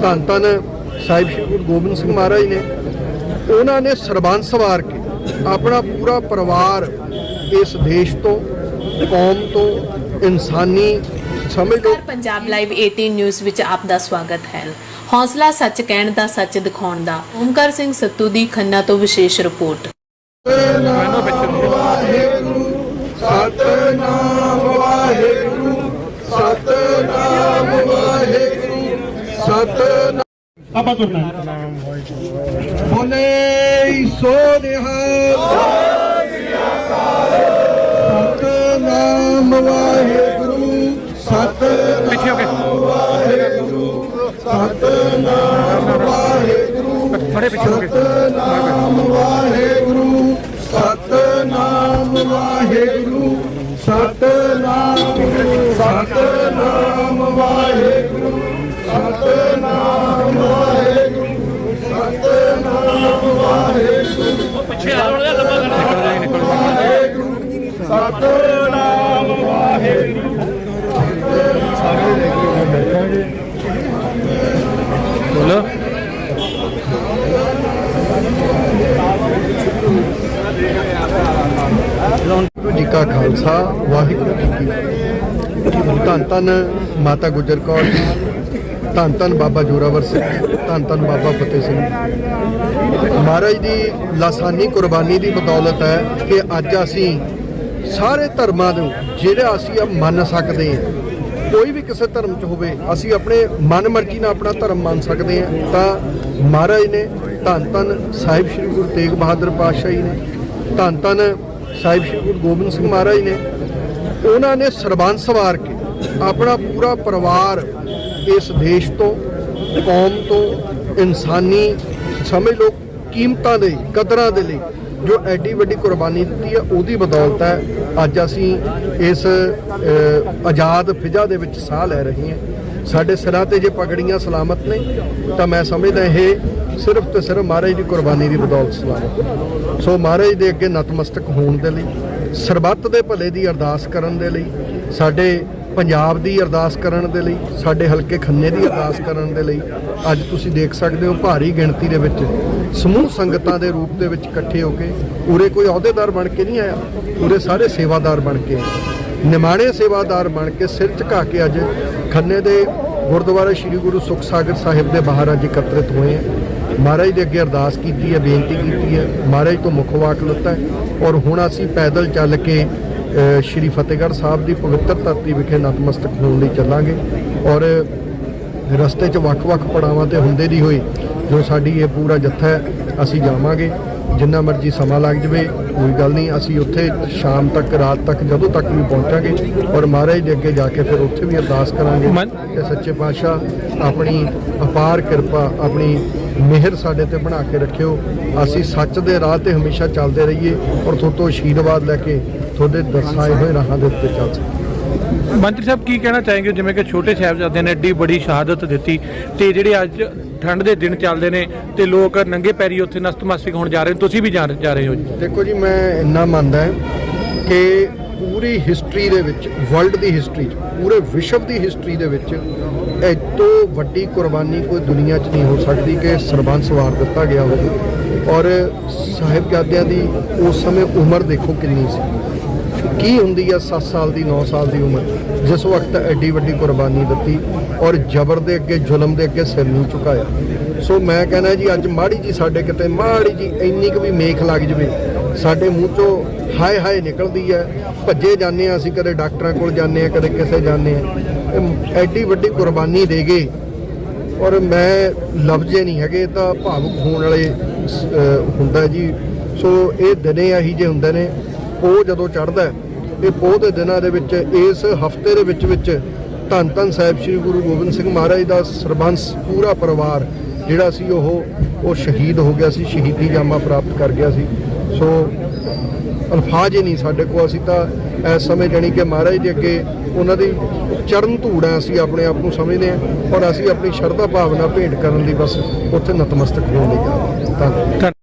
ਧੰਨ ਧੰਨ ਸਾਹਿਬ ਸ਼੍ਰੀ ਗੁਰੂ ਗੋਬਿੰਦ ਸਿੰਘ ਮਹਾਰਾਜ ਨੇ ਉਹਨਾਂ ਨੇ ਸਰਬੰਸ ਵਾਰ ਕੇ ਆਪਣਾ ਪੂਰਾ ਪਰਿਵਾਰ ਇਸ ਦੇਸ਼ ਤੋਂ, ਕੌਮ ਤੋਂ, ਇਨਸਾਨੀ ਸਮਝ ਲਓ। ਪੰਜਾਬ ਲਾਈਵ 18 ਨਿਊਜ਼ ਵਿੱਚ ਆਪ ਦਾ ਸਵਾਗਤ ਹੈ। ਹੌਸਲਾ ਸੱਚ ਕਹਿਣ ਦਾ, ਸੱਚ ਦਿਖਾਉਣ ਦਾ। ਓਮਕਾਰ ਸਿੰਘ ਸੱਤੂ ਦੀ ਖੰਨਾ ਤੋਂ ਵਿਸ਼ੇਸ਼ ਰਿਪੋਰਟ। ਵਾਹਿਗੁਰੂ ਸਤਨਾਮ ਵਾਹਿਗੁਰੂ ਸਤਨਾਮ ਵਾਹਿਗੁਰੂ ਸਤਨਾਮ। ਆਪਾਂ ਤੁਰਨਾ। ਬੋਲੇ ਸੋ ਸਤਨਾਮ ਵਾਹਿਗੁਰੂ ਸਤਨਾਮ ਪਿੱਛੇ ਹੋ ਕੇ। ਵਾਹਿਗੁਰੂ ਸਤਨਾਮ ਵਾਹਿਗੁਰੂ ਥੋੜੇ ਪਿੱਛੇ ਹੋ ਕੇ। ਸਤਨਾਮ ਵਾਹਿਗੁਰੂ। ਸਤਨਾਮ ਸਤਨਾਮ ਵਾਹਿਗੁਰੂ ਸਤਨਾਮ ਵਾਹਿਗੁਰੂ ਸਤਨਾਮ ਵਾਹਿਗੁਰੂ। ਪਿੱਛੇ ਆ ਜਾਓ ਲੰਮਾ ਕਰਨਾ ਸਤਨਾਮ ਵਾਹਿਗੁਰੂ। ਕਾ ਖਾਲਸਾ ਵਾਹਿਗੁਰੂ ਜੀ ਕੀ ਫਤਿਹ। ਧੰਨ ਧੰਨ ਮਾਤਾ ਗੁਜਰ ਕੌਰ ਜੀ ਧੰਨ ਧੰਨ ਬਾਬਾ ਜੋਰਾਵਰ ਸਿੰਘ ਜੀ, ਧੰਨ ਧੰਨ ਬਾਬਾ ਫਤਿਹ ਸਿੰਘ ਮਹਾਰਾਜ ਦੀ ਲਾਸਾਨੀ ਕੁਰਬਾਨੀ ਦੀ ਬਦੌਲਤ ਹੈ ਕਿ ਅੱਜ ਅਸੀਂ ਸਾਰੇ ਧਰਮਾਂ ਨੂੰ ਜਿਹੜਾ ਅਸੀਂ ਆ ਮੰਨ ਸਕਦੇ ਹਾਂ ਕੋਈ ਵੀ ਕਿਸੇ ਧਰਮ 'ਚ ਹੋਵੇ ਅਸੀਂ ਆਪਣੇ ਮਨ ਮਰਜ਼ੀ ਨਾਲ ਆਪਣਾ ਧਰਮ ਮੰਨ ਸਕਦੇ ਹਾਂ ਤਾਂ ਮਹਾਰਾਜ ਨੇ ਧੰਨ ਧੰਨ ਸਾਹਿਬ ਸ੍ਰੀ ਗੁਰੂ ਤੇਗ ਬਹਾਦਰ ਪਾਤਸ਼ਾਹ ਜੀ ਨੇ ਧੰਨ ਧੰਨ ਸਾਹਿਬ ਸ੍ਰੀ ਗੁਰੂ ਗੋਬਿੰਦ ਸਿੰਘ ਮਹਾਰਾਜ ਨੇ, ਉਹਨਾਂ ਨੇ ਸਰਬੰਸ ਸਵਾਰ ਕੇ ਆਪਣਾ ਪੂਰਾ ਪਰਿਵਾਰ ਇਸ ਦੇਸ਼ ਤੋਂ, ਕੌਮ ਤੋਂ, ਇਨਸਾਨੀ, ਸਮਝ ਲਓ, ਕੀਮਤਾਂ ਦੇ ਕਦਰਾਂ ਦੇ ਲਈ, ਜੋ ਐਡੀ ਵੱਡੀ ਕੁਰਬਾਨੀ ਦਿੱਤੀ ਹੈ, ਉਹਦੀ ਬਦੌਲਤ ਹੈ, ਅੱਜ ਅਸੀਂ ਇਸ ਆਜ਼ਾਦ ਫਿਜ਼ਾ ਦੇ ਵਿੱਚ ਸਾਹ ਲੈ ਰਹੇ ਹਾਂ। ਸਾਡੇ ਸਿਰਾਂ ਤੇ ਜੇ ਪਗੜੀਆਂ ਸਲਾਮਤ ਨੇ, ਤਾਂ ਮੈਂ ਸਮਝਦਾ ਇਹ ਸਿਰਫ ਤੇ ਸਿਰਫ ਮਹਾਰਾਜ ਦੀ ਕੁਰਬਾਨੀ ਦੀ ਬਦੌਲਤ ਸਲਾਮਤ ਸੋ ਮਹਾਰਾਜ ਦੇ ਅੱਗੇ ਨਤਮਸਤਕ ਹੋਣ ਦੇ ਲਈ, ਸਰਬੱਤ ਦੇ ਭਲੇ ਦੀ ਅਰਦਾਸ ਕਰਨ ਦੇ ਲਈ, ਸਾਡੇ ਪੰਜਾਬ ਦੀ ਅਰਦਾਸ ਕਰਨ ਦੇ ਲਈ, ਸਾਡੇ ਹਲਕੇ ਖੰਨੇ ਦੀ ਅਰਦਾਸ ਕਰਨ ਦੇ ਲਈ, ਅੱਜ ਤੁਸੀਂ ਦੇਖ ਸਕਦੇ ਹੋ ਭਾਰੀ ਗਿਣਤੀ ਦੇ ਵਿੱਚ ਸਮੂਹ ਸੰਗਤਾਂ ਦੇ ਰੂਪ ਦੇ ਵਿੱਚ ਇਕੱਠੇ ਹੋ ਕੇ ਉਰੇ ਕੋਈ ਅਹੁਦੇਦਾਰ ਬਣ ਕੇ ਨਹੀਂ ਆਇਆ, ਉਰੇ ਸਾਰੇ ਸੇਵਾਦਾਰ ਬਣ ਕੇ ਆਏ। ਨਿਮਾਣੇ ਸੇਵਾਦਾਰ ਬਣ ਕੇ ਸਿਰ ਝੁਕਾ ਕੇ ਅੱਜ ਖੰਨੇ ਦੇ ਗੁਰਦੁਆਰਾ ਸ੍ਰੀ ਗੁਰੂ ਸੁਖ ਸਾਗਰ ਸਾਹਿਬ ਦੇ ਬਾਹਰ ਅੱਜ ਇਕੱਤਰਿਤ ਹੋਏ ਆ। ਮਹਾਰਾਜ ਦੇ ਅੱਗੇ ਅਰਦਾਸ ਕੀਤੀ ਹੈ ਬੇਨਤੀ ਕੀਤੀ ਹੈ ਮਹਾਰਾਜ ਤੋਂ ਮੁੱਖ ਵਾਕ ਲਿੱਤਾ ਹੈ ਔਰ ਹੁਣ ਅਸੀਂ ਪੈਦਲ ਚੱਲ ਕੇ ਸ਼੍ਰੀ ਫਤਿਹਗੜ੍ਹ ਸਾਹਿਬ ਦੀ ਪਵਿੱਤਰ ਧਰਤੀ ਵਿਖੇ ਨਤਮਸਤਕ ਹੋਣ ਲਈ ਚੱਲਾਂਗੇ ਔਰ ਰਸਤੇ 'ਚ ਵੱਖ-ਵੱਖ ਪੜਾਵਾਂ ਤੇ ਹੁੰਦੇ ਦੀ ਹੋਈ ਜੋ ਸਾਡੀ ਇਹ ਪੂਰਾ ਜੱਥਾ ਹੈ ਅਸੀਂ ਜਾਵਾਂਗੇ। ਜਿੰਨਾ ਮਰਜ਼ੀ ਸਮਾਂ ਲੱਗ ਜਵੇ ਕੋਈ ਗੱਲ ਨਹੀਂ ਅਸੀਂ ਉੱਥੇ ਸ਼ਾਮ ਤੱਕ ਰਾਤ ਤੱਕ ਜਦੋਂ ਤੱਕ ਵੀ ਪਹੁੰਚਾਂਗੇ ਔਰ ਮਹਾਰਾਜ ਦੇ ਅੱਗੇ ਜਾ ਕੇ ਫਿਰ ਉੱਥੇ ਵੀ ਅਰਦਾਸ ਕਰਾਂਗੇ ਕਿ ਸੱਚੇ ਪਾਤਸ਼ਾਹ ਆਪਣੀ ਅਪਾਰ ਕਿਰਪਾ ਆਪਣੀ ਮਿਹਰ ਸਾਡੇ ਤੇ ਬਣਾ ਕੇ ਰੱਖਿਓ। ਅਸੀਂ ਸੱਚ ਦੇ ਰਾਹ ਤੇ ਹਮੇਸ਼ਾ ਚੱਲਦੇ ਰਹੀਏ ਔਰ ਤੁਹਾਡੇ ਤੋਂ ਆਸ਼ੀਰਵਾਦ ਲੈ ਕੇ ਤੁਹਾਡੇ ਦਰਸਾਏ ਹੋਏ ਰਾਹਾਂ ਦੇ ਉੱਤੇ ਚੱਲ ਸਕੀਏ। ਮੰਤਰੀ ਸਾਹਿਬ ਕੀ ਕਹਿਣਾ ਚਾहेंगे ਜਿਵੇਂ ਕਿ ਛੋਟੇ ਸਾਹਿਬਜ਼ਾਦਿਆਂ ਨੇ ਏਡੀ ਬੜੀ ਸ਼ਹਾਦਤ ਦਿੱਤੀ ਤੇ ਜਿਹੜੇ ਅੱਜ ਠੰਡ ਦੇ ਦਿਨ ਚੱਲਦੇ ਨੇ ਤੇ ਲੋਕ ਨੰਗੇ ਪੈਰੀ ਉੱਥੇ ਨਸਤਮਸਤਕ ਹੋਣ ਜਾ ਰਹੇ ਨੇ ਤੁਸੀਂ ਵੀ ਜਾ ਜਾ ਰਹੇ ਹੋ ਜੀ। ਦੇਖੋ ਜੀ ਮੈਂ ਇੰਨਾ ਮੰਨਦਾ ਕਿ ਪੂਰੀ ਹਿਸਟਰੀ ਦੇ ਵਿੱਚ ਵਰਲਡ ਦੀ ਹਿਸਟਰੀ 'ਚ, ਪੂਰੇ ਵਿਸ਼ਵ ਦੀ ਹਿਸਟਰੀ ਦੇ ਵਿੱਚ ਇਹ ਵੱਡੀ ਕੁਰਬਾਨੀ ਕੋਈ ਦੁਨੀਆ 'ਚ ਨਹੀਂ ਹੋ ਸਕਦੀ ਕਿ ਸਰਬੰਸ ਵਾਰ ਦਿੱਤਾ ਗਿਆ ਹੋਵੇ। ਔਰ ਸਾਹਿਬਜ਼ਾਦਿਆਂ ਦੀ ਉਸ ਸਮੇਂ ਉਮਰ ਦੇਖੋ ਕਿੰਨੀ ਸੀ। ਕੀ ਹੁੰਦੀ ਆ 7 ਸਾਲ ਦੀ 9 ਸਾਲ ਦੀ ਉਮਰ? ਜਿਸ ਵਕਤ ਐਡੀ ਵੱਡੀ ਕੁਰਬਾਨੀ ਦਿੱਤੀ ਔਰ ਜ਼ਬਰ ਦੇ ਅੱਗੇ, ਜ਼ੁਲਮ ਦੇ ਅੱਗੇ ਸਿਰ ਨਹੀਂ ਝੁਕਾਇਆ। ਸੋ ਮੈਂ ਕਹਿੰਦਾ ਜੀ, ਅੱਜ ਮਾੜੀ ਜੀ ਸਾਡੇ ਕਿਤੇ, ਮਾੜੀ ਜੀ ਇੰਨੀ ਕੁ ਵੀ ਮੇਖ ਲੱਗ ਜਵੇ ਸਾਡੇ ਮੂੰਹ ਚੋਂ ਹਾਏ ਹਾਏ ਨਿਕਲਦੀ ਹੈ। ਭੱਜੇ ਜਾਂਦੇ ਆ ਅਸੀਂ, ਕਦੇ ਡਾਕਟਰਾਂ ਕੋਲ ਜਾਂਦੇ ਆ ਕਦੇ ਕਿਸੇ ਜਾਂਦੇ ਆ ਇਹ ਐਡੀ ਵੱਡੀ ਕੁਰਬਾਨੀ ਦੇ ਗਏ ਔਰ ਮੈਂ ਲਫ਼ਜ਼ੇ ਨਹੀਂ ਹੈਗੇ ਤਾਂ ਭਾਵੁਕ ਹੋਣ ਵਾਲੇ ਹੁੰਦਾ ਜੀ। ਸੋ ਇਹ ਦਿਨੇ ਆਹੀ ਜੇ ਹੁੰਦੇ ਨੇ। ਉਹ ਜਦੋਂ ਚੜਦਾ ਇਹ ਪੋਹ ਦੇ ਦਿਨਾਂ ਦੇ ਵਿੱਚ, ਇਸ ਹਫ਼ਤੇ ਦੇ ਵਿੱਚ ਵਿੱਚ ਧੰਨ ਧੰਨ ਸਾਹਿਬ ਸ੍ਰੀ ਗੁਰੂ ਗੋਬਿੰਦ ਸਿੰਘ ਮਹਾਰਾਜ ਦਾ ਸਰਬੰਸ ਪੂਰਾ ਪਰਿਵਾਰ ਜਿਹੜਾ ਸੀ ਉਹ ਉਹ ਸ਼ਹੀਦ ਹੋ ਗਿਆ ਸੀ, ਸ਼ਹੀਦੀ ਜਾਮਾ ਪ੍ਰਾਪਤ ਕਰ ਗਿਆ ਸੀ। ਸੋ ਅਲਫਾਜ਼ ਹੀ ਨਹੀਂ ਸਾਡੇ ਕੋਲ। ਅਸੀਂ ਤਾਂ ਇਸ ਸਮੇਂ ਜਾਣੀ ਕਿ ਮਹਾਰਾਜ ਦੇ ਅੱਗੇ ਉਹਨਾਂ ਦੀ ਚਰਨ ਧੂੜਾ ਅਸੀਂ ਆਪਣੇ ਆਪ ਨੂੰ ਸਮਝਦੇ ਹਾਂ ਔਰ ਅਸੀਂ ਆਪਣੀ ਸ਼ਰਧਾ ਭਾਵਨਾ ਭੇਟ ਕਰਨ ਲਈ ਬਸ ਉੱਥੇ ਨਤਮਸਤਕ ਹੋਣ ਲਈ ਧੰਨਵਾਦ।